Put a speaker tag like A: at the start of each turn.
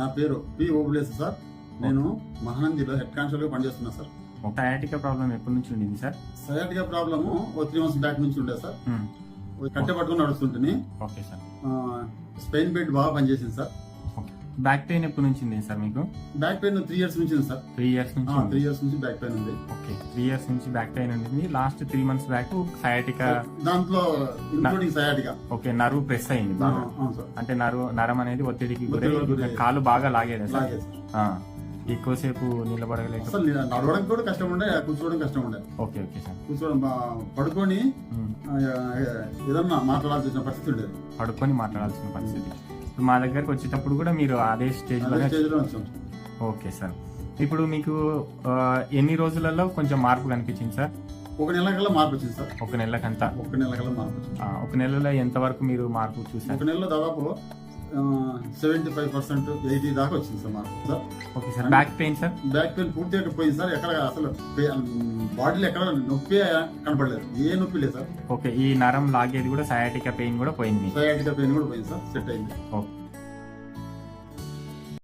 A: నా పేరు P Obulesu sir. నేను మహానందిలో హెడ్ కానిస్టేబుల్గా పనిచేస్తున్నా సార్.
B: ఒక సయాటికా ప్రాబ్లం ఎప్పటి నుంచి ఉండింది సార్?
A: సయాటిగా ప్రాబ్లము ఓ త్రీ మంత్స్ బ్యాక్ నుంచి ఉండే సార్. కట్టె పట్టుకుని నడుస్తుంటుంది.
B: Okay sir.
A: స్పెయిన్ బెడ్ బాగా పనిచేసింది సార్.
B: బ్యాక్ పెయిన్ ఎప్పటి నుంచి ఉంది సార్ మీకు?
A: బ్యాక్ పెయిన్ త్రీ ఇయర్స్ నుంచి ఉంది సార్.
B: త్రీ ఇయర్స్ నుంచి ఉంది.
A: త్రీ ఇయర్స్ నుంచి బ్యాక్ పెయిన్ ఉంది.
B: ఓకే త్రీ ఇయర్స్ నుంచి బ్యాక్ పెయిన్ ఉంటుంది last three months back sciatica
A: దాంట్లో ఇంక్లూడింగ్ సయాటిగా
B: ఓకే నరువు ప్రెస్ అయింది బాగా. అంటే నరు నరం అనేది ఒత్తిడికి గురై. కాలు బాగా లాగేది సార్? ఎక్కువసేపు నిలబడగలేక
A: అసలు ని- నడవడానికి కూడా కష్టం ఉండే కూర్చోవడం కష్టం ఉండే.
B: ఓకే ఓకే సార్
A: కూర్చోవడం పడుకొని. ఆ, ఏదన్నా మాట్లాడాల్సి వచ్చిన పరిస్థితి ఉండేది.
B: పడుకొని మాట్లాడాల్సిన పరిస్థితి. మా దగ్గరకు వచ్చేటప్పుడు కూడా మీరు అదే స్టేజ్
A: అదే
B: లోనే
A: స్టేజ్లో వచ్చాం.
B: Okay sir. ఇప్పుడు మీకు ఎన్ని రోజులలో కొంచెం మార్పు కనిపించింది సార్?
A: ఒక నెల కల్లా మార్పు వచ్చింది సార్.
B: ఒక నెలకంతా
A: ఒక నెల కల్లా మార్పు
B: ఒక నెలలో ఎంత వరకు మీరు మార్పు చూసారు
A: ఒక నెలలో దాదాపు సెవెంటీ ఫైవ్ పర్సెంట్ ఎయిటీ దాకా వచ్చింది సార్ మార్పు sir.
B: Okay sir back pain sir?
A: Back pain పూర్తిగా పోయింది సార్. ఎక్కడ అసలు బాడీలో ఎక్కడ నొప్పి కనపడలేదు. ఏ నొప్పి లేదు సార్.
B: ఓకే ఈ నరం లాగేది కూడా సయాటికా పెయిన్ కూడా పోయింది. మీకు
A: సయాటికా పెయిన్ కూడా పోయింది సార్. సెట్ అయింది.
B: ఓకే.